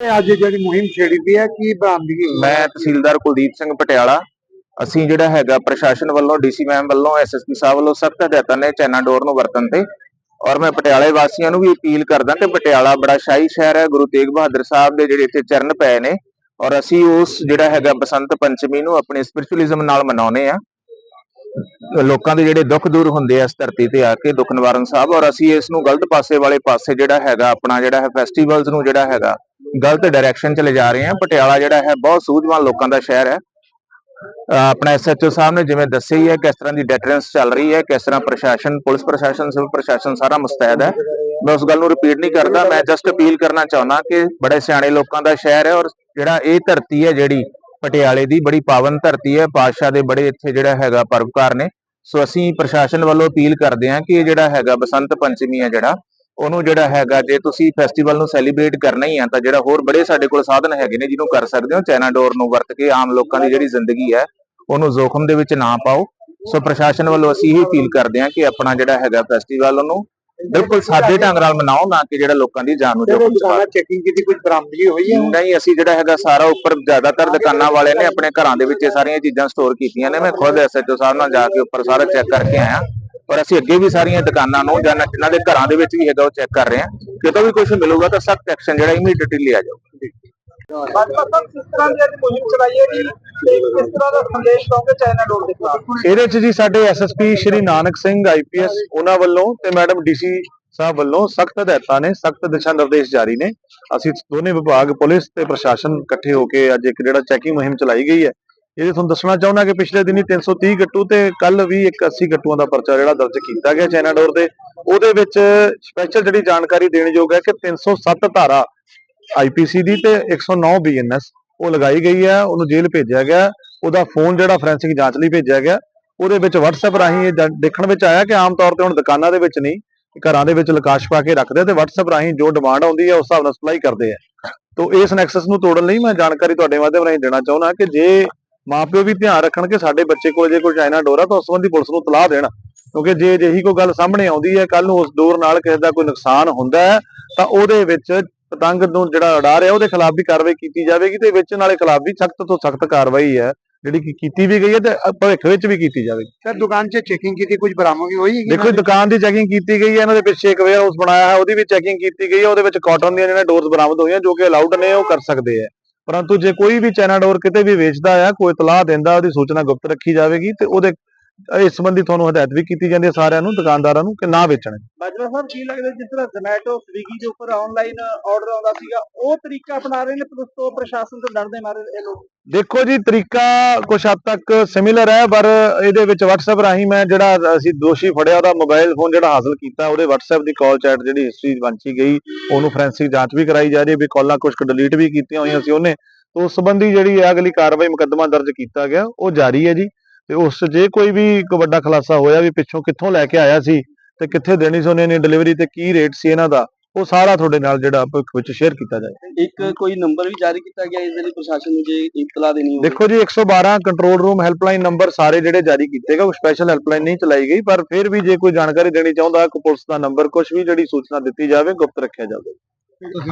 ਅੱਜ ਜਿਹੜੀ ਮੁਹਿੰਮ ਛੇੜੀ ਦੀ ਹੈ, ਕੀ ਬਰਾਮਦਗੀ ਮੈਂ ਤਹਿਸੀਲਦਾਰ ਕੁਲਦੀਪ ਸਿੰਘ ਪਟਿਆਲਾ। ਅਸੀਂ ਜਿਹੜਾ ਹੈਗਾ ਪ੍ਰਸ਼ਾਸਨ ਵੱਲੋਂ, ਡੀਸੀ ਮੈਮ ਵੱਲੋਂ ਐਸਐਸਪੀ ਸਾਹਿਬ ਵੱਲੋਂ ਸਖਤ ਹਦਾਇਤਾਂ ਨੇ ਚਾਈਨਾ ਡੋਰ ਨੂੰ ਵਰਤਣ ਤੇ। ਔਰ ਮੈਂ ਪਟਿਆਲੇ ਵਾਸੀਆਂ ਨੂੰ ਵੀ ਅਪੀਲ ਕਰਦਾ ਕਿ ਪਟਿਆਲਾ ਬੜਾ ਸ਼ਾਹੀ ਸ਼ਹਿਰ ਹੈ। ਗੁਰੂ ਤੇਗ ਬਹਾਦਰ ਸਾਹਿਬ ਦੇ ਜਿਹੜੇ ਇੱਥੇ ਚਰਨ ਪਏ ਨੇ। ਔਰ ਅਸੀਂ ਉਸ ਜਿਹੜਾ ਹੈਗਾ ਬਸੰਤ ਪੰਚਮੀ ਨੂੰ ਆਪਣੇ ਸਪਿਰਚੁਅਲਿਜ਼ਮ ਨਾਲ ਮਨਾਉਨੇ ਆ ਲੋਕਾਂ ਦੇ ਜਿਹੜੇ ਦੁੱਖ ਦੂਰ ਹੁੰਦੇ ਆ ਇਸ ਧਰਤੀ ਤੇ ਆ ਕੇ, ਦੁੱਖ ਨਿਵਾਰਨ ਸਾਹਿਬ। ਔਰ ਅਸੀਂ ਇਸ ਨੂੰ ਗਲਤ ਪਾਸੇ ਵਾਲੇ ਪਾਸੇ ਜਿਹੜਾ ਹੈਗਾ, ਆਪਣਾ ਜਿਹੜਾ ਹੈ ਫੈਸਟੀਵਲਸ ਨੂੰ ਜਿਹੜਾ ਹੈਗਾ ਗਲਤ ਡਾਇਰੈਕਸ਼ਨ ਚ ਲੈ ਜਾ ਰਹੇ ਆ। ਪਟਿਆਲਾ ਜਿਹੜਾ ਹੈ, ਬਹੁਤ ਸੂਝਵਾਨ ਲੋਕਾਂ ਦਾ ਸ਼ਹਿਰ ਹੈ। ਆਪਣਾ ਐਸਐਚਓ ਸਾਹਿਬ ਨੇ ਜਿਵੇਂ ਦੱਸਿਆ ਹੀ ਹੈ, ਕਿਸ ਤਰ੍ਹਾਂ ਦੀ ਡੈਟਰੈਂਸ ਚੱਲ ਰਹੀ ਹੈ, ਕਿਸ ਤਰ੍ਹਾਂ ਪ੍ਰਸ਼ਾਸਨ, ਪੁਲਿਸ ਪ੍ਰਸ਼ਾਸਨ, ਸਿਵਲ ਪ੍ਰਸ਼ਾਸਨ ਸਾਰਾ ਮੁਸਤੈਦ ਹੈ। ਮੈਂ ਉਸ ਗੱਲ ਨੂੰ ਰਿਪੀਟ ਨਹੀਂ ਕਰਦਾ, ਮੈਂ ਜਸਟ ਅਪੀਲ ਕਰਨਾ ਚਾਹੁੰਦਾ ਕਿ ਬੜੇ ਸਿਆਣੇ ਲੋਕਾਂ ਦਾ ਸ਼ਹਿਰ ਹੈ ਔਰ ਜਿਹੜਾ ਇਹ ਧਰਤੀ ਹੈ ਜਿਹੜੀ ਪਟਿਆਲੇ ਦੀ ਬੜੀ ਪਾਵਨ ਧਰਤੀ ਹੈ, ਪਾਤਸ਼ਾਹ ਦੇ ਬੜੇ ਇੱਥੇ ਜਿਹੜਾ ਹੈਗਾ ਪਰਵਕਾਰ ਨੇ। ਸੋ ਅਸੀਂ ਪ੍ਰਸ਼ਾਸਨ ਵੱਲੋਂ ਅਪੀਲ ਕਰਦੇ ਹਾਂ ਕਿ ਇਹ ਜਿਹੜਾ ਹੈਗਾ ਬਸੰਤ ਪੰਚਮੀ ਹੈ ਜਿਹੜਾ ਉਹਨੂੰ ਜਿਹੜਾ ਹੈਗਾ ਜੇ ਤੁਸੀਂ ਫੈਸਟੀਵਲ ਨੂੰ ਸੈਲੀਬ੍ਰੇਟ ਕਰਨਾ ਹੀ ਆ ਤਾਂ ਜਿਹੜਾ ਹੋਰ ਬੜੇ ਸਾਡੇ ਕੋਲ ਸਾਧਨ ਹੈਗੇ ਨੇ ਜਿਹਨੂੰ ਕਰ ਸਕਦੇ ਹੋ ਚਾਈਨਾ ਡੋਰ ਨੂੰ ਵਰਤ ਕੇ ਆਮ ਲੋਕਾਂ ਦੀ ਜਿਹੜੀ ਜ਼ਿੰਦਗੀ ਹੈ ਉਹਨੂੰ ਜ਼ੋਖਮ ਦੇ ਵਿੱਚ ਨਾ ਪਾਓ। ਸੋ ਪ੍ਰਸ਼ਾਸਨ ਵੱਲੋਂ ਅਸੀਂ ਇਹ ਅਪੀਲ ਕਰਦੇ ਹਾਂ ਕਿ ਆਪਣਾ ਜਿਹੜਾ ਹੈਗਾ ਫੈਸਟੀਵਲ ਉਹਨੂੰ ਬਿਲਕੁਲ ਸਾਦੇ ਢੰਗ ਨਾਲ ਮਨਾਓ ਨਾ ਕਿ ਜਿਹੜਾ ਲੋਕਾਂ ਦੀ ਜਾਨ ਨੂੰ ਜੋਖਮ ਚ ਪਾ ਦੁਕਾਨਾਂ ਚੈਕਿੰਗ ਕੀਤੀ ਕੁਝ ਬਰਾਮਦਗੀ ਹੋਈ ਹੈ? ਨਹੀਂ ਅਸੀਂ ਜਿਹੜਾ ਹੈਗਾ ਸਾਰਾ ਉੱਪਰ ਜ਼ਿਆਦਾਤਰ ਦੁਕਾਨਾਂ ਵਾਲੇ ਨੇ ਆਪਣੇ ਘਰਾਂ ਦੇ ਵਿੱਚ ਇਹ ਸਾਰੀਆਂ ਚੀਜ਼ਾਂ ਸਟੋਰ ਕੀਤੀਆਂ ਨੇ। ਮੈਂ ਖੁਦ ਐਸਐਚਓ ਸਾਹਿਬ ਨਾਲ ਜਾ ਕੇ ਉੱਪਰ ਸਾਰਾ ਚੈੱਕ ਕਰਕੇ ਆਇਆ। ਔਰ ਅਸੀਂ ਅੱਗੇ ਵੀ ਸਾਰੀਆਂ ਦੁਕਾਨਾਂ ਨੂੰ ਜਾਂ ਜਿਨ੍ਹਾਂ ਦੇ ਘਰਾਂ ਦੇ ਵਿੱਚ ਵੀ ਹੈਗਾ ਉਹ ਚੈੱਕ ਕਰ ਰਹੇ ਹਾਂ। ਕਿਤੋਂ ਵੀ ਕੁਝ ਮਿਲੂਗਾ ਤਾਂ ਸਖਤ ਐਕਸ਼ਨ ਜਿਹੜਾ ਇਮੀਡੀਏਟਲੀ ਲਿਆ ਜਾਊਗਾ। ਜੀ। ਇਹਦੇ ਚ ਜੀ ਸਾਡੇ ਐਸਐਸਪੀ ਸ਼੍ਰੀ ਨਾਨਕ ਸਿੰਘ ਆਈਪੀਐਸ ਉਹਨਾਂ ਵੱਲੋਂ ਤੇ ਮੈਡਮ ਡੀਸੀ ਸਾਹਿਬ ਵੱਲੋਂ ਸਖਤ ਹਦਾਇਤਾਂ ਨੇ ਸਖਤ ਦਿਸ਼ਾ ਨਿਰਦੇਸ਼ ਜਾਰੀ ਨੇ। ਅਸੀਂ ਦੋਨੇ ਵਿਭਾਗ ਪੁਲਿਸ ਤੇ ਪ੍ਰਸ਼ਾਸਨ ਇਕੱਠੇ ਹੋ ਕੇ ਅੱਜ ਇੱਕ ਜਿਹੜਾ ਚੈਕਿੰਗ ਮੁਹਿੰਮ ਚਲਾਈ ਗਈ ਹੈ। ਇਹਦੇ ਤੁਹਾਨੂੰ ਦੱਸਣਾ ਚਾਹੁੰਦਾ ਕਿ ਪਿਛਲੇ ਦਿਨੀ 330 ਗੱਟੂ ਤੇ ਕੱਲ ਵੀ ਇੱਕ 80 ਗੱਟੂਆਂ ਦਾ ਪਰਚਾ ਜਿਹੜਾ ਦਰਜ ਕੀਤਾ ਗਿਆ ਚਾਈਨਾ ਡੋਰ ਦੇ ਉਹਦੇ ਵਿੱਚ ਸਪੈਸ਼ਲ ਜਿਹੜੀ ਜਾਣਕਾਰੀ ਦੇਣ ਯੋਗ ਹੈ ਕਿ 307 ਧਾਰਾ ਆਈਪੀਸੀ ਦੀ ਤੇ 109 ਬੀਐਨਐਸ ਉਹ ਲਗਾਈ ਗਈ ਹੈ, ਉਹਨੂੰ ਜੇਲ੍ਹ ਭੇਜਿਆ ਗਿਆ, ਉਹਦਾ ਫੋਨ ਜਿਹੜਾ ਫੋਰੈਂਸਿਕ ਜਾਂਚ ਲਈ ਭੇਜਿਆ ਗਿਆ। ਉਹਦੇ ਵਿੱਚ WhatsApp ਰਾਹੀਂ ਇਹ ਦੇਖਣ ਵਿੱਚ ਆਇਆ ਕਿ ਆਮ ਤੌਰ ਤੇ ਹੁਣ ਦੁਕਾਨਾਂ ਦੇ ਵਿੱਚ ਨਹੀਂ, ਘਰਾਂ ਦੇ ਵਿੱਚ ਲਕਾਸ਼ ਪਾ ਕੇ ਰੱਖਦੇ ਤੇ WhatsApp ਰਾਹੀਂ ਜੋ ਡਿਮਾਂਡ ਆਉਂਦੀ ਹੈ, ਉਸ ਹਿਸਾਬ ਨਾਲ ਸਪਲਾਈ ਕਰਦੇ ਆ। ਤੋਂ ਇਸ ਨੈਕਸਸ ਨੂੰ ਤੋੜਨ ਲਈ ਮੈਂ ਜਾਣਕਾਰੀ ਤੁਹਾਡੇ ਮਾਧਿਅਮ ਰਾਹੀਂ ਦੇਣਾ ਚਾਹੁੰਦਾ ਕਿ ਜੇ ਮਾਪਿਓ ਵੀ ਧਿਆਨ ਰੱਖਣ ਕਿ ਸਾਡੇ ਬੱਚੇ ਕੋਲ ਜੇ ਕੋਈ ਚਾਈਨਾ ਡੋਰ ਆ ਤਾਂ ਉਸ ਸੰਬੰਧੀ ਪੁਲਿਸ ਨੂੰ ਤਲਾਹ ਦੇਣ। ਕਿਉਂਕਿ ਜੇ ਅਜਿਹੀ ਕੋਈ ਗੱਲ ਸਾਹਮਣੇ ਆਉਂਦੀ ਹੈ ਕੱਲ ਨੂੰ ਉਸ ਡੋਰ ਨਾਲ ਕਿਸੇ ਦਾ ਕੋਈ ਨੁਕਸਾਨ ਹੁੰਦਾ ਹੈ ਤਾਂ ਉਹਦੇ ਵਿੱਚ ਪਤੰਗ ਨੂੰ ਜਿਹੜਾ ਉਡਾ ਰਿਹਾ ਉਹਦੇ ਖਿਲਾਫ ਵੀ ਕਾਰਵਾਈ ਕੀਤੀ ਜਾਵੇਗੀ ਤੇ ਵੇਚਣ ਵਾਲੇ ਖਿਲਾਫ ਵੀ ਸਖਤ ਤੋਂ ਸਖਤ ਕਾਰਵਾਈ ਹੈ ਜਿਹੜੀ ਕਿ ਕੀਤੀ ਵੀ ਗਈ ਹੈ ਤੇ ਭਵਿੱਖ ਵਿੱਚ ਵੀ ਕੀਤੀ ਜਾਵੇਗੀ। ਸਰ ਦੁਕਾਨ 'ਚ ਚੈਕਿੰਗ ਕੀਤੀ ਕੁਝ ਬਰਾਮਦਗੀ ਹੋਈ ਹੈ ਦੇਖੋ ਦੁਕਾਨ ਦੀ ਚੈਕਿੰਗ ਕੀਤੀ ਗਈ ਹੈ ਇਹਨਾਂ ਦੇ ਪਿੱਛੇ ਇੱਕ ਵੇਅਰ ਹਾਊਸ ਬਣਾਇਆ ਹੈ ਉਹਦੀ ਵੀ ਚੈਕਿੰਗ ਕੀਤੀ ਗਈ ਹੈ ਉਹਦੇ ਵਿੱਚ ਕਾਟਨ ਦੀਆਂ ਜਿਹੜੀਆਂ ਡੋਰਸ ਬਰਾਮਦ ਹੋਈਆਂ ਜੋ ਕਿ ਅਲਾਉਡ ਨੇ ਉਹ ਕਰ ਸਕਦੇ ਆ ਪਰੰਤੂ ਜੇ ਕੋਈ ਵੀ ਚਾਈਨਾ ਡੋਰ ਕਿਤੇ ਵੀ ਵੇਚਦਾ ਆ, ਕੋਈ ਇਤਲਾਹ ਦਿੰਦਾ, ਉਹਦੀ ਸੂਚਨਾ ਗੁਪਤ ਰੱਖੀ ਜਾਵੇਗੀ ਤੇ ਉਹਦੇ ਇਸ ਸੰਬੰਧੀ ਤੁਹਾਨੂੰ ਹਦਾਇਤ ਵੀ ਕੀਤੀ ਜਾਂਦੀ ਹੈ ਸਾਰਿਆਂ ਨੂੰ ਦੁਕਾਨਦਾਰਾਂ ਨੂੰ ਕਿ ਨਾ ਵੇਚਣ। ਬਾਜਵਾ ਸਾਹਿਬ ਕੀ ਲੱਗਦਾ ਜਿਸ ਤਰ੍ਹਾਂ ਜ਼ੋਮੈਟੋ ਸਵੀਗੀ ਦੇ ਉੱਪਰ ਆਨਲਾਈਨ ਆਰਡਰ ਆਉਂਦਾ ਸੀਗਾ ਉਹ ਤਰੀਕਾ ਅਪਣਾ ਰਹੇ ਨੇ ਪੁਲਿਸ ਤੋਂ ਪ੍ਰਸ਼ਾਸਨ ਤੋਂ ਡਰਦੇ ਮਾਰੇ ਇਹ ਲੋਕ? ਦੇਖੋ ਜੀ ਤਰੀਕਾ ਕੁਛ ਹੱਦ ਤੱਕ ਸਿਮਿਲਰ ਹੈ ਪਰ ਇਹਦੇ ਵਿੱਚ WhatsApp ਰਾਹੀਂ ਮੈਂ ਜਿਹੜਾ ਅਸੀਂ ਦੋਸ਼ੀ ਫੜਿਆ ਉਹਦਾ ਮੋਬਾਈਲ ਫੋਨ ਜਿਹੜਾ ਹਾਸਲ ਕੀਤਾ ਉਹਦੇ WhatsApp ਦੀ ਕਾਲ ਚੈਟ ਜਿਹੜੀ ਹਿਸਟਰੀ ਵਾਂਚੀ ਗਈ ਉਹਨੂੰ ਫੋਰੈਂਸਿਕ ਜਾਂਚ ਵੀ ਕਰਾਈ ਜਾ ਰਹੀ ਹੈ ਵੀ ਕਾਲਾਂ ਕੁਝ ਡਿਲੀਟ ਵੀ ਕੀਤੀਆਂ ਹੋਈਆਂ ਸੀ ਉਹਨੇ। ਉਸ ਸੰਬੰਧੀ ਜਿਹੜੀ ਹੈ ਅਗਲੀ ਕਾਰਵਾਈ ਮੁਕੱਦਮਾ ਦਰਜ ਕੀਤਾ ਗਿਆ ਉਹ ਜਾਰੀ ਹੈ ਜੀ। ਤੇ ਉਸ ਜੇ ਕੋਈ ਵੀ ਵੱਡਾ ਖੁਲਾਸਾ ਹੋਇਆ ਵੀ ਪਿੱਛੋਂ ਕਿੱਥੋਂ ਲੈ ਕੇ ਆਇਆ ਸੀ ਤੇ ਕਿੱਥੇ ਦੇਣੀ ਸੀ ਉਹਨੇ ਨੇ ਡਿਲੀਵਰੀ ਤੇ ਕੀ ਰੇਟ ਸੀ ਇਹਨਾਂ ਦਾ ਉਹ ਸਾਰਾ ਤੁਹਾਡੇ ਨਾਲ ਜਿਹੜਾ ਭਵਿੱਖ ਵਿੱਚ ਸ਼ੇਅਰ ਕੀਤਾ ਜਾਏ। ਇੱਕ ਕੋਈ ਨੰਬਰ ਵੀ ਜਾਰੀ ਕੀਤਾ ਗਿਆ ਇਸ ਦੇ ਲਈ ਪ੍ਰਸ਼ਾਸਨ ਨੂੰ ਜੇ ਇਤਲਾ ਦੇਣੀ ਹੋਵੇ? ਦੇਖੋ ਜੀ 112 ਕੰਟਰੋਲ ਰੂਮ ਹੈਲਪਲਾਈਨ ਨੰਬਰ ਸਾਰੇ ਜਿਹੜੇ ਜਾਰੀ ਕੀਤੇ ਗਏ ਉਹ ਸਪੈਸ਼ਲ ਹੈਲਪਲਾਈਨ ਨਹੀਂ ਚਲਾਈ ਗਈ ਪਰ ਫਿਰ ਵੀ ਜੇ ਕੋਈ ਜਾਣਕਾਰੀ ਦੇਣੀ ਚਾਹੁੰਦਾ ਕੋਈ ਪੁਲਿਸ ਦਾ ਨੰਬਰ ਕੁਝ ਵੀ ਜਿਹੜੀ ਸੂਚਨਾ ਦਿੱਤੀ ਜਾਵੇ ਗੁਪਤ ਰੱਖਿਆ ਜਾਵੇ।